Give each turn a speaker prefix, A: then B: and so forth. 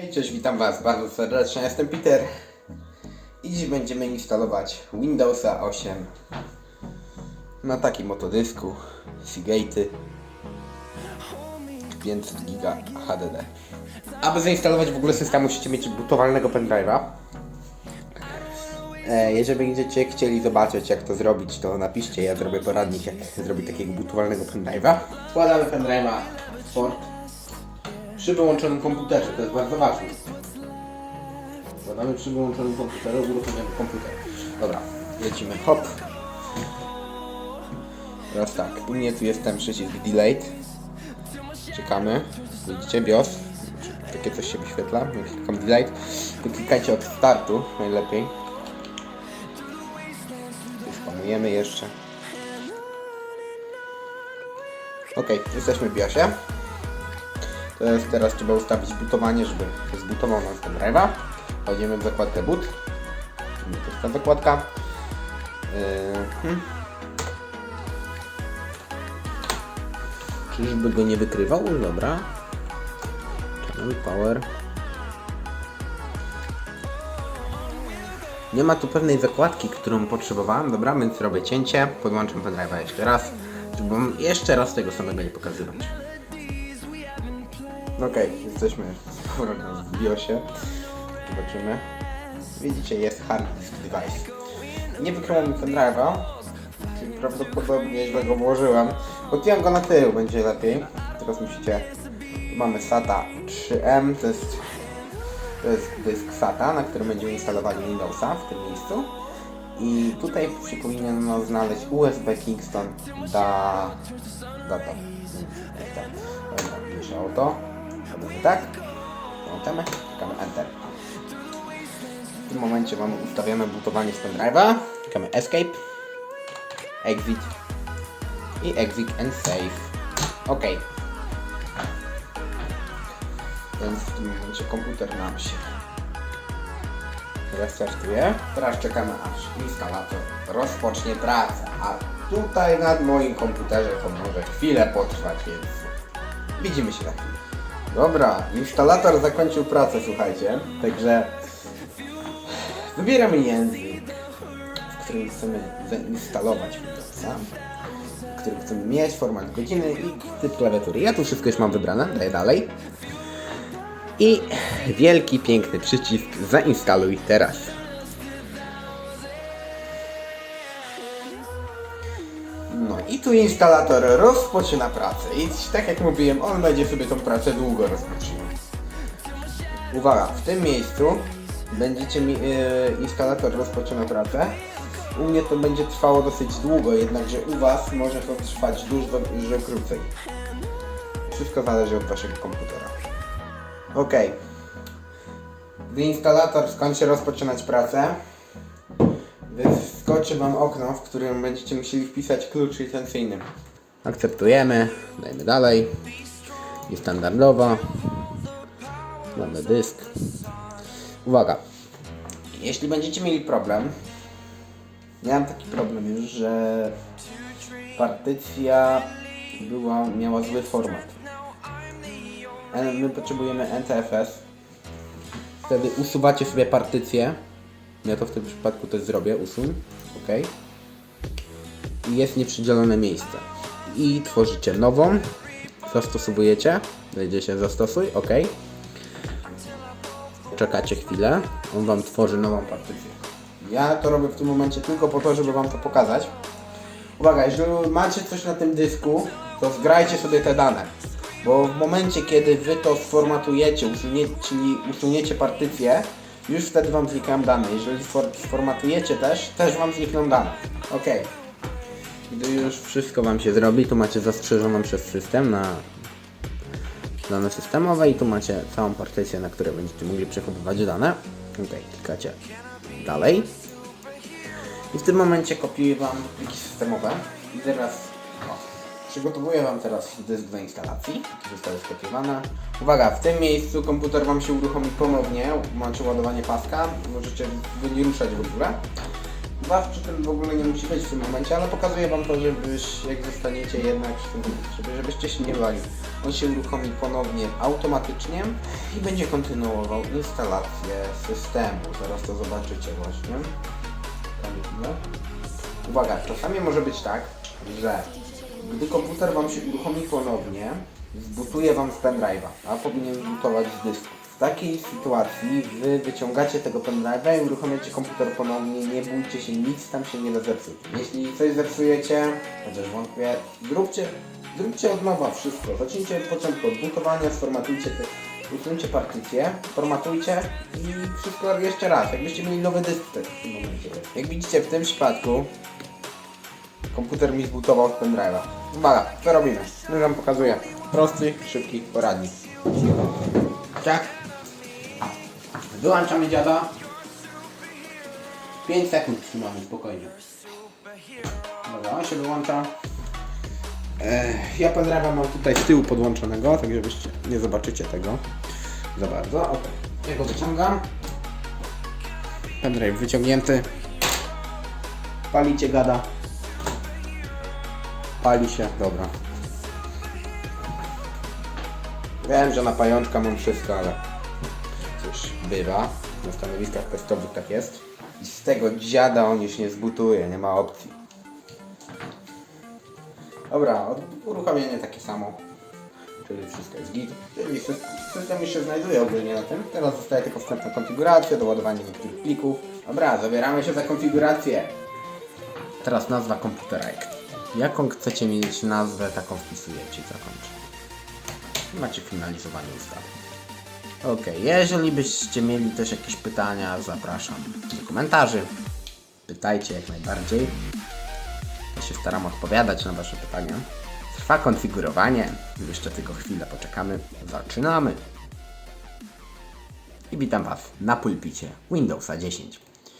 A: Hej, cześć, witam Was bardzo serdecznie, jestem Peter i dziś będziemy instalować Windowsa 8 na takim oto dysku Seagate'y 500 giga HDD. Aby zainstalować w ogóle system musicie mieć bootowalnego pendrive'a. E, Jeżeli będziecie chcieli zobaczyć jak to zrobić, to napiszcie, ja zrobię poradnik jak zrobić takiego bootowalnego pendrive'a. Wkładamy pendrive'a w port przy wyłączonym komputerze, to jest bardzo ważne. Wkładamy przy wyłączonym komputerze, uruchamiamy komputer. Dobra, lecimy, hop. Teraz tak, u mnie tu jest ten przycisk Delayed. Czekamy, widzicie, BIOS. Takie coś się wyświetla, klikam Delayed. To klikajcie od startu, najlepiej. Tu Spamujemy jeszcze. Ok, jesteśmy w BIOSie. Teraz trzeba ustawić bootowanie, żeby zbutował nam ten drive'a. Wchodzimy w zakładkę boot. To jest ta zakładka. Yy, hmm. Czyżby go nie wykrywał? Dobra. Channel power. Nie ma tu pewnej zakładki, którą potrzebowałem, dobra, więc robię cięcie, podłączam pendrive'a jeszcze raz, żeby jeszcze raz tego samego nie pokazywać. Okej, jesteśmy z powrotem w BIOSie. Zobaczymy. Widzicie, jest hard disk device. Nie wykryło mi pendrive'a, czyli prawdopodobnie źle go włożyłem. Odjąłem go na tył, będzie lepiej. Teraz musicie... Mamy SATA 3M, to jest, to jest dysk SATA, na którym będziemy instalowali Windowsa w tym miejscu. I tutaj powinien znaleźć USB Kingston da... data. Dobra, o to. Robimy tak. Włączamy, klikamy Enter. W tym momencie mamy ustawione bootowanie z pendrive'a. Klikamy Escape, Exit i Exit and Save. OK. Więc w tym momencie komputer nam się restartuje. Teraz czekamy aż instalator rozpocznie pracę. A tutaj nad moim komputerze to może chwilę potrwać, więc widzimy się za chwilę. Dobra, instalator zakończył pracę, słuchajcie. Także wybieramy język, w którym chcemy zainstalować Windowsa, w którym chcemy mieć format godziny i typ klawiatury. Ja tu wszystko już mam wybrane, daję dalej. I wielki, piękny przycisk zainstaluj teraz. No i tu instalator rozpoczyna pracę. I tak jak mówiłem, on będzie sobie tą pracę długo rozpoczynał. Uwaga, w tym miejscu będziecie mi, e, instalator rozpoczyna pracę. U mnie to będzie trwało dosyć długo, jednakże u Was może to trwać dużo, dużo krócej. Wszystko zależy od Waszego komputera. Ok. Gdy instalator skończy rozpoczynać pracę, wyskoczy Wam okno, w którym będziecie musieli wpisać klucz licencyjny. Akceptujemy, dajmy dalej. I standardowo. Mamy dysk. Uwaga. Jeśli będziecie mieli problem, miałem taki problem już, że partycja była, miała zły format. E, My potrzebujemy NTFS. Wtedy usuwacie sobie partycję. Ja to w tym przypadku też zrobię, usuń. OK. I jest nieprzydzielone miejsce. I tworzycie nową. Zastosowujecie. Wejdziecie zastosuj, OK. Czekacie chwilę. On Wam tworzy nową partycję. Ja to robię w tym momencie tylko po to, żeby Wam to pokazać. Uwaga, jeżeli macie coś na tym dysku, to zgrajcie sobie te dane. Bo w momencie, kiedy Wy to sformatujecie, usuniecie, usuniecie partycję, już wtedy Wam znikają dane. Jeżeli sfor- sformatujecie też, też Wam znikną dane. Ok. Gdy już wszystko Wam się zrobi, tu macie zastrzeżoną przez system na dane systemowe i tu macie całą partycję, na której będziecie mogli przechowywać dane. Ok, klikacie dalej. I w tym momencie kopiuję Wam pliki systemowe. I teraz przygotowuję Wam teraz dysk do instalacji, który zostały skopiowane. Uwaga, w tym miejscu komputer Wam się uruchomi ponownie, macie ładowanie paska, możecie go nie ruszać w ogóle. Was przy tym w ogóle nie musi być w tym momencie, ale pokazuję Wam to, żebyś, jak zostaniecie jednak przy tym, żeby, żebyście się nie bali. On się uruchomi ponownie automatycznie i będzie kontynuował instalację systemu. Zaraz to zobaczycie właśnie. Uwaga, czasami może być tak, że gdy komputer Wam się uruchomi ponownie, zbutuje Wam z pendrive'a, a powinien zbutować z dysku. W takiej sytuacji Wy wyciągacie tego pendrive'a i uruchamiacie komputer ponownie, nie bójcie się, nic tam się nie da zepsuć. Jeśli coś zepsujecie, chociaż wątpię, zróbcie, zróbcie od nowa wszystko. Zacznijcie od początku, od butowania, sformatujcie te, usuńcie partycję, formatujcie i wszystko jeszcze raz, jakbyście mieli nowy dysk w tym momencie. Jak widzicie w tym przypadku, komputer mi zbutował z pendrive'a. Uwaga, co robimy? Już wam pokazuję. Prosty, szybki poradnik. Tak. Wyłączamy dziada. 5 sekund trzymamy spokojnie. Dobra, on się wyłącza. Ja pendrive'a mam tutaj z tyłu podłączonego, tak żebyście nie zobaczycie tego za bardzo. Ok. Ja go wyciągam. Pendrive wyciągnięty. Palicie gada. Pali się, dobra. Wiem, że na pajączka mam wszystko, ale cóż, bywa. Na stanowiskach testowych tak jest. I z tego dziada on już nie zbutuje, nie ma opcji. Dobra, uruchomienie takie samo. Czyli wszystko jest git. Czyli sys- system już się znajduje ogólnie na tym. Teraz zostaje tylko wstępna konfiguracja, doładowanie niektórych plików. Dobra, zabieramy się za konfigurację. Teraz nazwa komputera. Jaką chcecie mieć nazwę, taką wpisujecie i zakończę. Macie finalizowanie ustawy. Ok, jeżeli byście mieli też jakieś pytania, zapraszam do komentarzy. Pytajcie jak najbardziej. Ja się staram odpowiadać na Wasze pytania. Trwa konfigurowanie. Jeszcze tylko chwilę poczekamy. Zaczynamy. I witam Was na pulpicie Windowsa 10.